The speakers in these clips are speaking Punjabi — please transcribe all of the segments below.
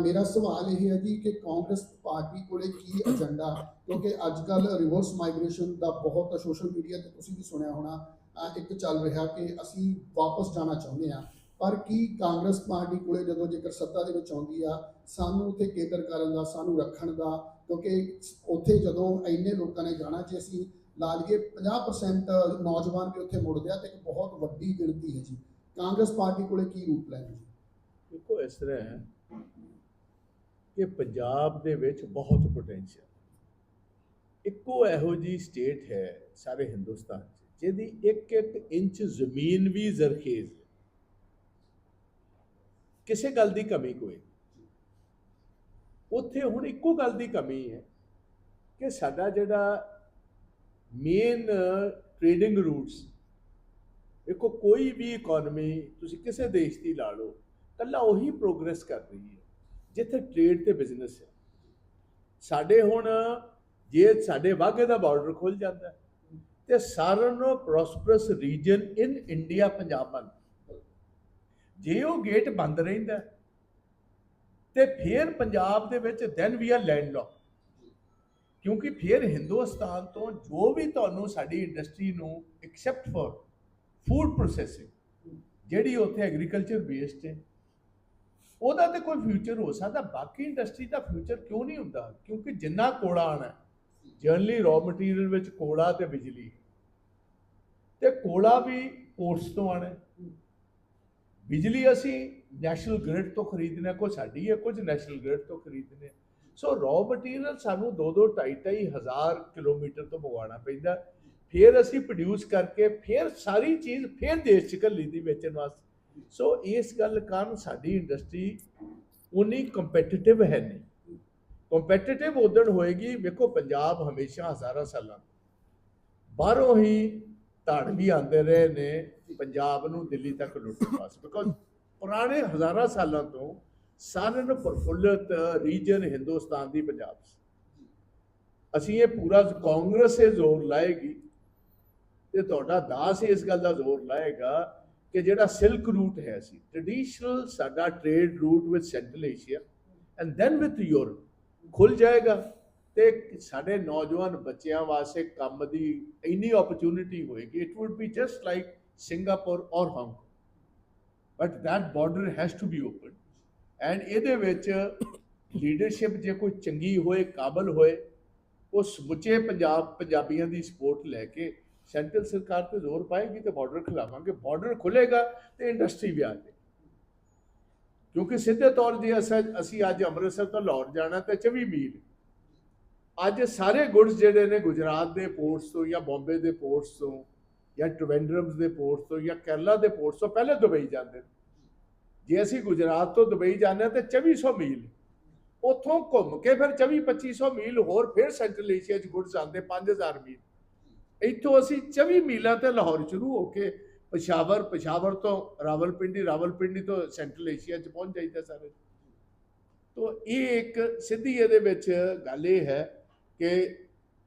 ਮੇਰਾ ਸਵਾਲ ਇਹ ਹੈ ਜੀ ਕਿ ਕਾਂਗਰਸ ਪਾਰਟੀ ਕੋਲੇ ਕੀ ਏਜੰਡਾ ਕਿਉਂਕਿ ਅੱਜ ਕੱਲ ਰਿਵਰਸ ਮਾਈਗ੍ਰੇਸ਼ਨ ਦਾ ਬਹੁਤ ਸੋਸ਼ਲ ਮੀਡੀਆ ਤੇ ਤੁਸੀਂ ਵੀ ਸੁਣਿਆ ਹੋਣਾ ਇੱਕ ਚੱਲ ਰਿਹਾ ਕਿ ਅਸੀਂ ਵਾਪਸ ਜਾਣਾ ਚਾਹੁੰਦੇ ਆ ਪਰ ਕੀ ਕਾਂਗਰਸ ਪਾਰਟੀ ਕੋਲੇ ਜਦੋਂ ਜੇਕਰ ਸੱਤਾ ਦੇ ਵਿੱਚ ਆਉਂਦੀ ਆ ਸਾਨੂੰ ਉੱਥੇ ਕੇਂਦਰ ਕਰਨ ਦਾ ਸਾਨੂੰ ਰੱਖਣ ਦਾ ਕਿਉਂਕਿ ਉੱਥੇ ਜਦੋਂ ਇੰਨੇ ਲੋਕਾਂ ਨੇ ਜਾਣਾ ਜੇ ਅਸੀਂ ਲਾ ਲਈਏ 50% ਨੌਜਵਾਨ ਵੀ ਉੱਥੇ ਮੁੜਦੇ ਆ ਤੇ ਇੱਕ ਬਹੁਤ ਵੱਡੀ ਗਿਣਤੀ ਹੈ ਜੀ ਕਾਂਗਰਸ ਪਾਰਟੀ ਕੋਲੇ ਕੀ ਰੂਪ ਲੈਣ ਜੀ ਦੇਖੋ ਇਸ ਤਰ੍ਹਾਂ ਹੈ ਕਿ ਪੰਜਾਬ ਦੇ ਵਿੱਚ ਬਹੁਤ ਪੋਟੈਂਸ਼ੀਅਲ ਇੱਕੋ ਇਹੋ ਜੀ ਸਟੇਟ ਹੈ ਸਾਰੇ ਹਿੰਦੁਸਤਾਨ 'ਚ, ਜਿਹਦੀ ਇੱਕ ਇੱਕ ਇੰਚ ਜ਼ਮੀਨ ਵੀ ਜ਼ਰਖੇਜ਼ ਹੈ। ਕਿਸੇ ਗੱਲ ਦੀ ਕਮੀ ਕੋਈ ਉੱਥੇ ਹੁਣ ਇੱਕੋ ਗੱਲ ਦੀ ਕਮੀ ਹੈ ਕਿ ਸਾਡਾ ਜਿਹੜਾ ਮੇਨ ਟ੍ਰੇਡਿੰਗ ਰੂਟਸ ਦੇਖੋ ਕੋਈ ਵੀ ਇਕਨੋਮੀ ਤੁਸੀਂ ਕਿਸੇ ਦੇਸ਼ ਦੀ ਲਾ ਲਓ ਕੱਲਾ ਉਹੀ ਪ੍ਰੋਗਰੈਸ ਕਰ ਰਹੀ ਹੈ। ਜਿੱਥੇ ਟ੍ਰੇਡ ਤੇ ਬਿਜ਼ਨਸ ਹੈ ਸਾਡੇ ਹੁਣ ਜੇ ਸਾਡੇ ਵਾਘੇ ਦਾ ਬਾਰਡਰ ਖੁੱਲ ਜਾਂਦਾ ਹੈ, ਤੇ ਸਾਰਿਆਂ ਨੂੰ prosperous region in India Punjab ਬਣ ਜੇ ਉਹ ਗੇਟ ਬੰਦ ਰਹਿੰਦਾ ਹੈ, ਤੇ ਫਿਰ ਪੰਜਾਬ ਦੇ ਵਿੱਚ ਦੈਨ ਵੀ ਆਰ ਲੈਂਡਲੌਕ ਕਿਉਂਕਿ ਫਿਰ ਹਿੰਦੁਸਤਾਨ ਤੋਂ ਜੋ ਵੀ ਤੁਹਾਨੂੰ ਸਾਡੀ ਇੰਡਸਟਰੀ ਨੂੰ ਐਕਸੈਪਟ ਫॉर ਫੂਡ ਪ੍ਰੋਸੈਸਿੰਗ ਜਿਹੜੀ ਉੱਥੇ ਐਗਰੀਕਲਚਰ ਬੇਸਡ ਹੈ ਉਹਦਾ ਤੇ ਕੋਈ ਫਿਊਚਰ ਹੋ ਸਕਦਾ, ਬਾਕੀ ਇੰਡਸਟਰੀ ਦਾ ਫਿਊਚਰ ਕਿਉਂ ਨਹੀਂ ਹੁੰਦਾ? ਕਿਉਂਕਿ ਜਿੰਨਾ ਕੋਲਾ ਆਣਾ ਜਰਨਲੀ ਰॉ ਮਟੀਰੀਅਲ ਵਿੱਚ ਕੋਲਾ ਤੇ ਬਿਜਲੀ। ਤੇ ਕੋਲਾ ਵੀ ਪੋਰਟਸ ਤੋਂ ਆਣਾ ਬਿਜਲੀ ਅਸੀਂ ਨੈਸ਼ਨਲ ਗ੍ਰਿਡ ਤੋਂ ਖਰੀਦਦੇ ਹਾਂ ਕੁਝ ਸਾਡੀ ਹੈ, ਕੁਝ ਨੈਸ਼ਨਲ ਗ੍ਰਿਡ ਤੋਂ ਖਰੀਦਦੇ ਸੋ ਰॉ ਮਟੀਰੀਅਲ ਸਾਨੂੰ 2-2 2.5 ਹਜ਼ਾਰ ਕਿਲੋਮੀਟਰ ਤੋਂ ਮੰਗਵਾਉਣਾ ਪੈਂਦਾ। ਫਿਰ ਅਸੀਂ ਪ੍ਰੋਡਿਊਸ ਕਰਕੇ ਫਿਰ ਸਾਰੀ ਚੀਜ਼ ਫਿਰ ਦੇਸ਼ ਚ ਘੱਲੀ ਦੀ ਵੇਚਣ ਵਾਸਤੇ। ਸੋ ਇਸ ਗੱਲ ਕਾਰਨ ਸਾਡੀ ਇੰਡਸਟਰੀ ਉਨੀ ਕੰਪੀਟੀਟਿਵ ਹੈ ਨਹੀਂ। ਕੰਪੀਟੀਟਿਵ ਉਦਣ ਹੋਏਗੀ, ਵੇਖੋ ਪੰਜਾਬ ਹਮੇਸ਼ਾ ਹਜ਼ਾਰਾਂ ਸਾਲਾਂ ਬਾਹਰੋਂ ਹੀ ਧੜ ਵੀ ਆਉਂਦੇ ਰਹੇ ਨੇ, ਪੰਜਾਬ ਨੂੰ ਦਿੱਲੀ ਤੱਕ ਲੁੱਟਣ ਵਾਸਤੇ। ਬਿਕੋਜ਼ ਪੁਰਾਣੇ ਹਜ਼ਾਰਾਂ ਸਾਲਾਂ ਤੋਂ ਸਾਰਿਆਂ ਨੂੰ ਪ੍ਰਫੁੱਲਤ ਰੀਜਨ ਹਿੰਦੁਸਤਾਨ ਦੀ ਪੰਜਾਬ ਅਸੀਂ ਇਹ ਪੂਰਾ ਕਾਂਗਰਸ ਇਹ ਜ਼ੋਰ ਲਾਏਗੀ ਤੇ ਤੁਹਾਡਾ ਦਾਸ ਇਸ ਗੱਲ ਦਾ ਜ਼ੋਰ ਲਾਏਗਾ ਕਿ ਜਿਹੜਾ ਸਿਲਕ ਰੂਟ ਹੈ ਸੀ ਟ੍ਰੈਡੀਸ਼ਨਲ ਸਾਡਾ trade route with Central Asia and then with Europe ਖੁੱਲ ਜਾਏਗਾ ਤੇ ਸਾਡੇ ਨੌਜਵਾਨ ਬੱਚਿਆਂ ਵਾਸਤੇ ਕੰਮ ਦੀ ਇੰਨੀ ਓਪਰਚ्युनिटी ਹੋਏਗੀ it would be just like Singapore ਔਰ Hong but that border has to be open and ਇਹਦੇ ਵਿੱਚ ਲੀਡਰਸ਼ਿਪ ਜੇ ਕੋਈ ਚੰਗੀ ਹੋਏ, ਕਾਬਲ ਹੋਏ ਉਹ ਸਮੁੱਚੇ ਪੰਜਾਬ ਪੰਜਾਬੀਆਂ ਦੀ ਸਪੋਰਟ ਲੈ ਕੇ ਸੈਂਟਰਲ ਸਰਕਾਰ ਤੇ ਜ਼ੋਰ ਪਾਏਗੀ ਤੇ ਬਾਰਡਰ ਖਿਲਾਵਾਂਗੇ। ਬਾਰਡਰ ਖੁੱਲੇਗਾ ਤੇ ਇੰਡਸਟਰੀ ਵੀ ਆ ਜਾਏ ਕਿਉਂਕਿ ਸਿੱਧੇ ਤੌਰ ਜੇ ਅਸਾਂ, ਅਸੀਂ ਅੱਜ ਅੰਮ੍ਰਿਤਸਰ ਤੋਂ ਲਾਹੌਰ ਜਾਣਾ ਤੇ 24 ਮੀਲ। ਅੱਜ ਸਾਰੇ ਗੁੱਡਸ ਜਿਹੜੇ ਨੇ ਗੁਜਰਾਤ ਦੇ ਪੋਰਟਸ ਤੋਂ ਜਾਂ ਬੰਬੇ ਦੇ ਪੋਰਟਸ ਤੋਂ ਜਾਂ ਟ੍ਰਿਵੇਂਡਰਮਸ ਦੇ ਪੋਰਟਸ ਤੋਂ ਜਾਂ ਕੇਰਲਾ ਦੇ ਪੋਰਟਸ ਤੋਂ ਪਹਿਲੇ ਦੁਬਈ ਜਾਂਦੇ ਨੇ। ਜੇ ਅਸੀਂ ਗੁਜਰਾਤ ਤੋਂ ਦੁਬਈ ਜਾਂਦੇ ਹਾਂ ਤੇ 2400 ਮੀਲ। ਉੱਥੋਂ ਘੁੰਮ ਕੇ ਫਿਰ 24 2500 ਮੀਲ ਹੋਰ ਫਿਰ ਸੈਂਟਰਲ ਏਸ਼ੀਆ 'ਚ ਗੁੱਡਸ ਆਉਂਦੇ 5000 ਮੀਲ। ਇੱਥੋਂ ਅਸੀਂ 24 ਮੀਲਾਂ ਤੇ ਲਾਹੌਰ ਸ਼ੁਰੂ ਹੋ ਕੇ ਪਸ਼ਾਵਰ ਪਸ਼ਾਵਰ ਤੋਂ ਰਾਵਲਪਿੰਡੀ ਰਾਵਲਪਿੰਡੀ ਤੋਂ ਸੈਂਟਰਲ ਏਸ਼ੀਆ 'ਚ ਪਹੁੰਚ ਜਾਈਦਾ ਸਾਰੇ ਤੋਂ ਇਹ ਇੱਕ ਸਿੱਧੀ ਇਹਦੇ ਵਿੱਚ ਗੱਲ ਇਹ ਹੈ ਕਿ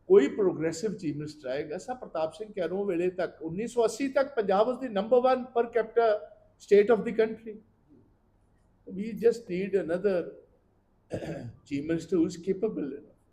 ਕੋਈ ਪ੍ਰੋਗਰੈਸਿਵ ਚੀਫ ਮਿਨਿਸਟਰ ਆਏਗਾ ਸਾ ਪ੍ਰਤਾਪ ਸਿੰਘ ਕੈਰੋਂ ਵੇਲੇ ਤੱਕ 1980 ਤੱਕ ਪੰਜਾਬ ਵਾਸ ਦੀ number 1 per capita state of the country. We just need another chief minister who's capable.